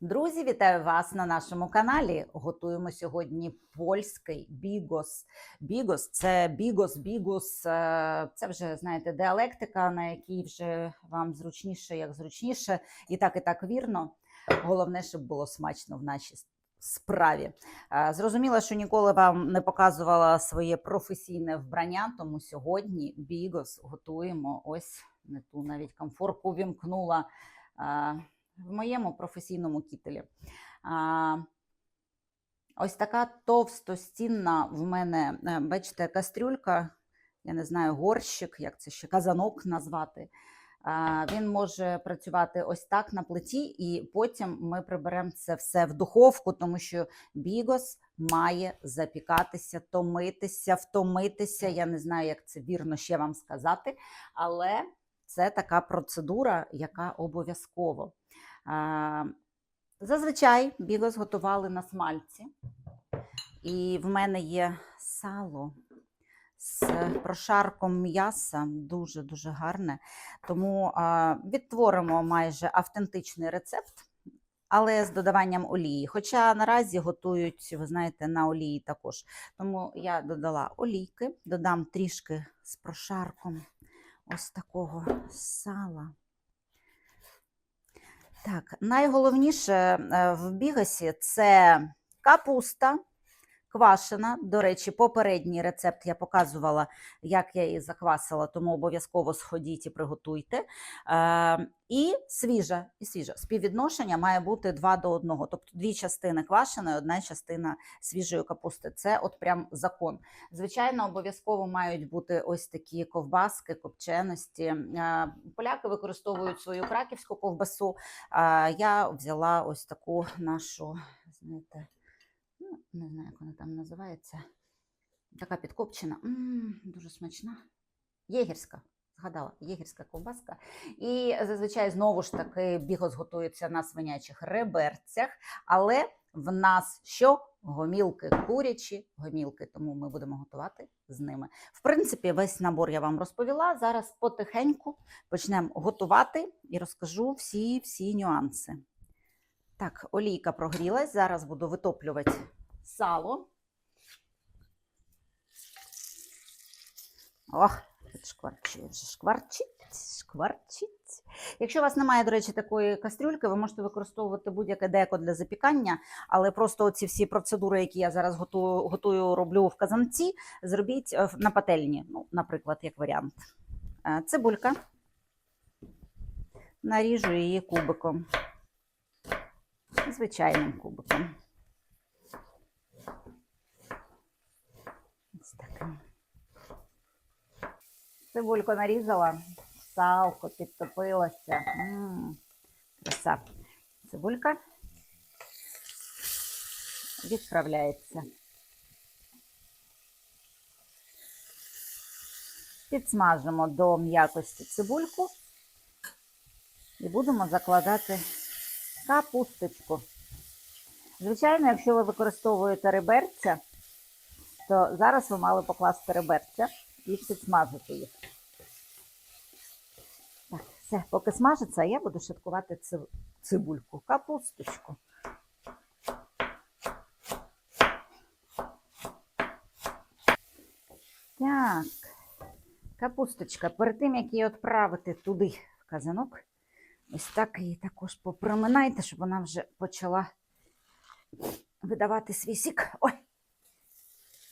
Друзі, вітаю вас на нашому каналі. Готуємо сьогодні польський бігос. Бігос це бігос, бігус. е, Це вже знаєте діалектика, на якій вже вам зручніше, як зручніше, і так, і так вірно. Головне, щоб було смачно в нашій справі. Е, Зрозуміло, що ніколи вам не показувала своє професійне вбрання, тому сьогодні бігос готуємо. Ось не ту навіть комфорку вімкнула. В моєму професійному кітелі. А, ось така товстостінна в мене, е, бачите, кастрюлька, я не знаю, горщик, як це ще казанок назвати. Він може працювати ось так на плиті, і потім ми приберемо це все в духовку, тому що бігос має запікатися, томитися, втомитися. Я не знаю, як це вірно ще вам сказати, але це така процедура, яка обов'язково. Зазвичай бігос готували на смальці, і в мене є сало з прошарком м'яса, дуже-дуже гарне. Тому відтворимо майже автентичний рецепт, але з додаванням олії. Хоча наразі готують, ви знаєте, на олії також. Тому я додала олійки, додам трішки з прошарком ось такого сала. Так, найголовніше е, в бігасі це капуста квашена. До речі, попередній рецепт я показувала, як я її заквасила, тому обов'язково сходіть і приготуйте. Е, і свіжа, і свіжа. Співвідношення має бути 2 до 1, тобто дві частини квашеної, одна частина свіжої капусти. Це от прям закон. Звичайно, обов'язково мають бути ось такі ковбаски, копченості. Е, Поляки використовують свою краківську ковбасу. А я взяла ось таку нашу, знаєте, не знаю, як вона там називається. Така підкопчена, М, дуже смачна. Єгерська. Згадала, єгерська ковбаска. І зазвичай знову ж таки бігос готується на свинячих реберцях, але в нас що? Гомілки курячі, гомілки, тому ми будемо готувати з ними. В принципі, весь набор я вам розповіла. Зараз потихеньку почнемо готувати і розкажу всі-всі нюанси. Так, олійка прогрілась. Зараз буду витоплювати сало. Ох, тут шкварчить, вже шкварчить, шкварчить. Якщо у вас немає, до речі, такої кастрюльки, ви можете використовувати будь-яке деко для запікання, але просто ці всі процедури, які я зараз готую, готую роблю в казанці, зробіть е, на пательні, ну, наприклад, як варіант. Е, Цибулька. Наріжу її кубиком. Звичайним кубиком. Ось таким. Цибульку нарізала, салко підтопилося. Краса. Цибулька відправляється. Підсмажимо до м'якості цибульку і будемо закладати капусточку. Звичайно, якщо ви використовуєте реберця, то зараз ви мали покласти реберця і підсмажити їх. Так, все, поки смажиться, я буду шаткувати цибульку, капусточку. Так, капусточка. Перед тим, як її відправити туди в казанок, ось так її також попроминайте, щоб вона вже почала видавати свій сік. Ой!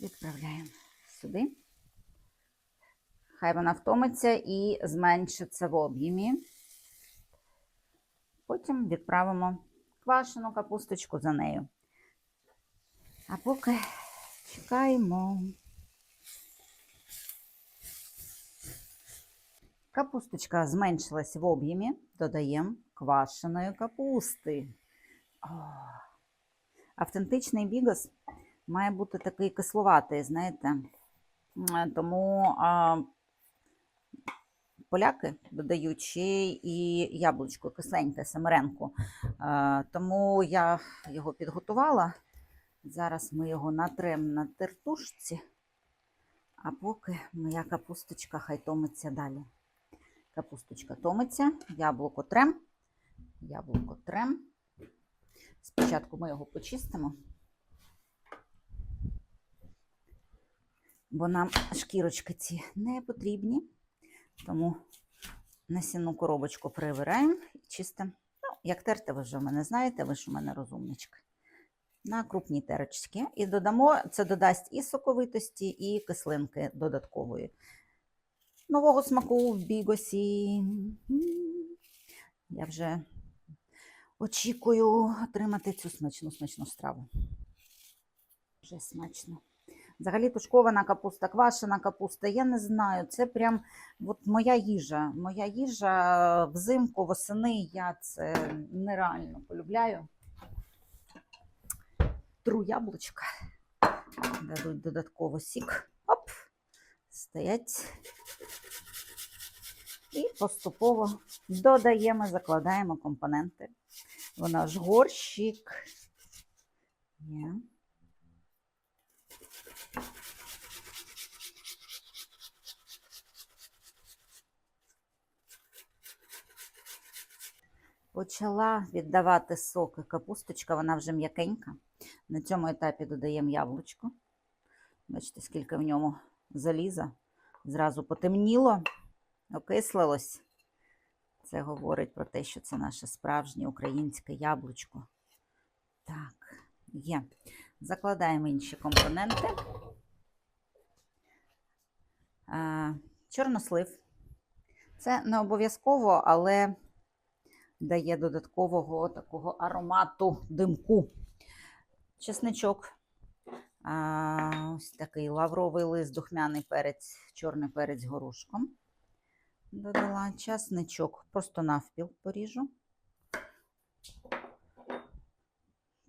Відправляємо сюди. Хай вона втомиться і зменшиться в об'ємі. Потім відправимо квашену капусточку за нею. А поки чекаємо. Капусточка зменшилась в об'ємі, додаємо квашеної капусти. О, автентичний бігос має бути такий кисловатий, знаєте. Тому а, поляки додають ще і яблучко кисленьке, семеренку. А, тому я його підготувала. Зараз ми його натрем на тертушці, а поки моя капусточка хай томиться далі. Капусточка томиться, яблуко трем, яблуко трем. Спочатку ми його почистимо, бо нам шкірочки ці не потрібні. Тому насінну коробочку перевираємо і чистимо. Ну, як терти, ви вже в мене знаєте, ви ж у мене розумнички. На крупній терочці. І додамо, це додасть і соковитості, і кислинки додаткової. Нового смаку в бігосі. Я вже очікую отримати цю смачну смачну страву. Вже смачно. Взагалі тушкована капуста, квашена капуста, я не знаю. Це прям от моя їжа. Моя їжа взимку, восени я це нереально полюбляю. Тру яблучка. Дадуть додатково сік. Оп! Стоять. І поступово додаємо, закладаємо компоненти. Вона ж горщик. Є. Почала віддавати соки капусточка, вона вже м'якенька. На цьому етапі додаємо яблучко. Бачите, скільки в ньому заліза. Зразу потемніло, окислилось. Це говорить про те, що це наше справжнє українське яблучко. Так, є. Закладаємо інші компоненти. Чорнослив. Це не обов'язково, але дає додаткового такого аромату димку. Чесничок. А, ось такий лавровий лист, духмяний перець, чорний перець горошком. Додала часничок, просто навпіл поріжу.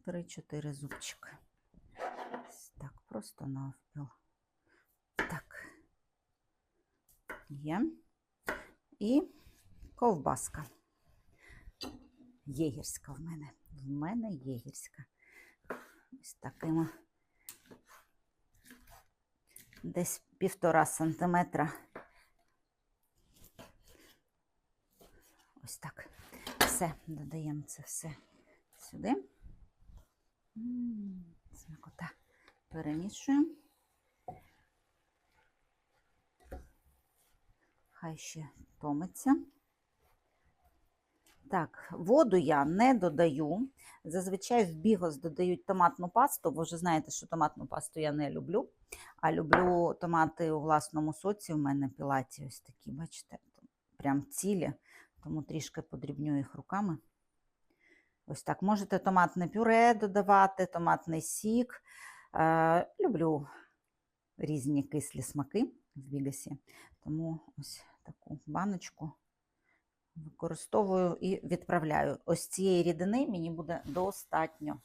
3-4 зубчики. Так, просто навпіл. Так. Є. І ковбаска. Єгірська в мене. В мене єгірська. Ось такими десь півтора сантиметра. Ось так. Все, додаємо це все сюди. М, Смакота. Перемішуємо. Хай ще томиться. Так, воду я не додаю. Зазвичай в бігос додають томатну пасту. Ви вже знаєте, що томатну пасту я не люблю. А люблю томати у власному соці. У мене пілаті ось такі, бачите, прям цілі, тому трішки подрібню їх руками. Ось так. Можете томатне пюре додавати, томатний сік. Е, люблю різні кислі смаки в бігасі. Тому ось таку баночку використовую і відправляю. Ось цієї рідини мені буде достатньо.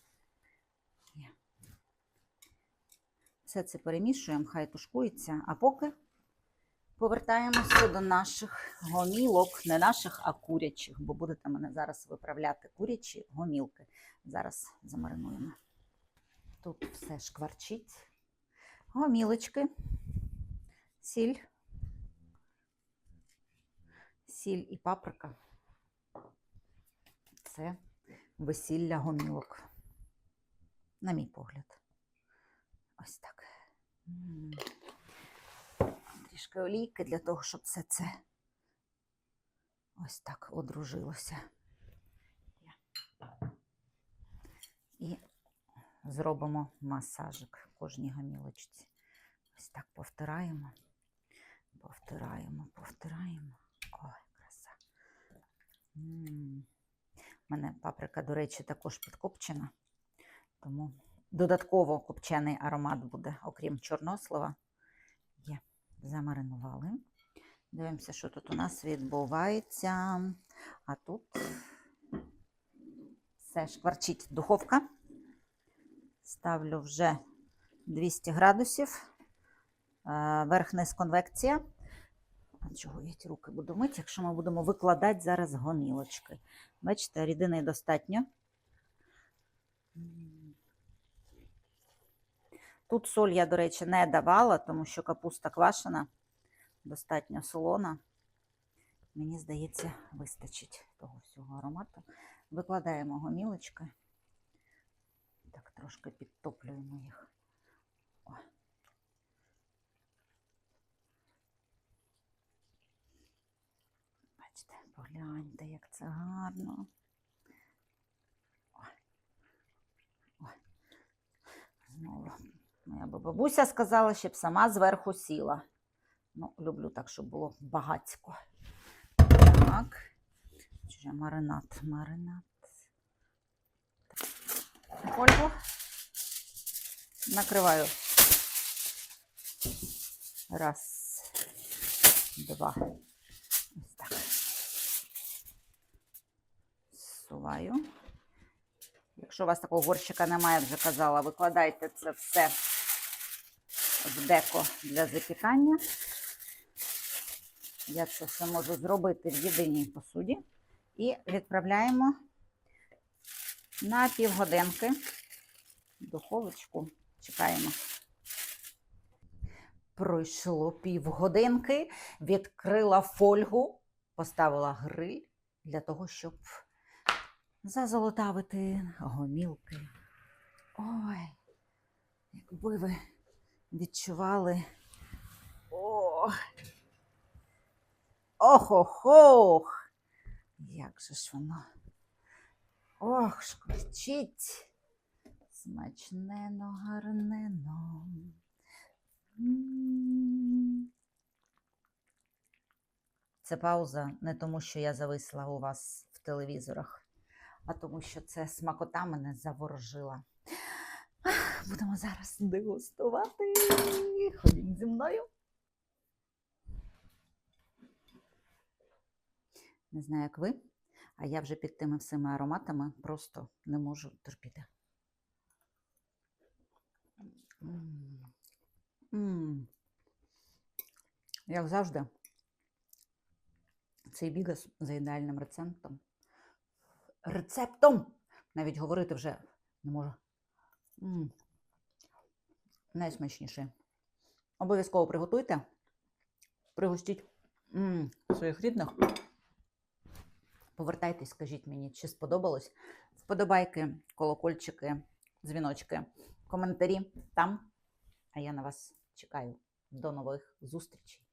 Все це перемішуємо, хай тушкується, а поки повертаємося до наших гомілок, не наших, а курячих, бо будете мене зараз виправляти курячі гомілки. Зараз замаринуємо. Тут все шкварчить. Гомілочки, сіль сіль і паприка. Це весілля гомілок. На мій погляд. Ось так. Трішки олійки для того, щоб все це ось так одружилося. І зробимо масажик кожній гомілочці. Ось так повтираємо, повтираємо, повтираємо. Ой, краса. М. У мене паприка, до речі, також підкопчена, тому додатково копчений аромат буде, окрім чорнослива. Є, замаринували. Дивимося, що тут у нас відбувається. А тут все шкварчить духовка. Ставлю вже 200 градусів. Е, Верх-низ конвекція. Чого я ті руки буду мити, якщо ми будемо викладати зараз гомілочки. Бачите, рідини достатньо. Тут соль я, до речі, не давала, тому що капуста квашена, достатньо солона. Мені здається, вистачить того всього аромату. Викладаємо гомілочки. Трошки підтоплюємо їх. О. Бачите, погляньте, як це гарно. Знову. Моя бабуся сказала, щоб сама зверху сіла. Ну, люблю так, щоб було багацько. Так. Вже маринад, маринад. Фольгу. Накриваю. Раз, два. Ось так. Суваю. Якщо у вас такого горщика немає, я вже казала, викладайте це все в деко для запікання. Я це все можу зробити в єдиній посуді. І відправляємо на півгодинки в духовочку. Чекаємо. Пройшло півгодинки, відкрила фольгу, поставила гриль для того, щоб зазолотавити гомілки. Ой, якби ви відчували. О! Ох-ох-ох! Як же ж воно? Ох, шкварчить. Смачнено, гарнено. Це пауза не тому, що я зависла у вас в телевізорах, а тому, що це смакота мене заворожила. Будемо зараз дегустувати. Ходіть зі мною. Не знаю, як ви, а я вже під тими всіми ароматами просто не можу терпіти. Як завжди, цей бігас за ідеальним рецептом. Рецептом! Навіть говорити вже не можу. М. Найсмачніше. Обов'язково приготуйте. Пригостіть м, своїх рідних. Повертайтесь, скажіть мені, чи сподобалось. Вподобайки, колокольчики, дзвіночки, коментарі там. А я на вас чекаю. До нових зустрічей.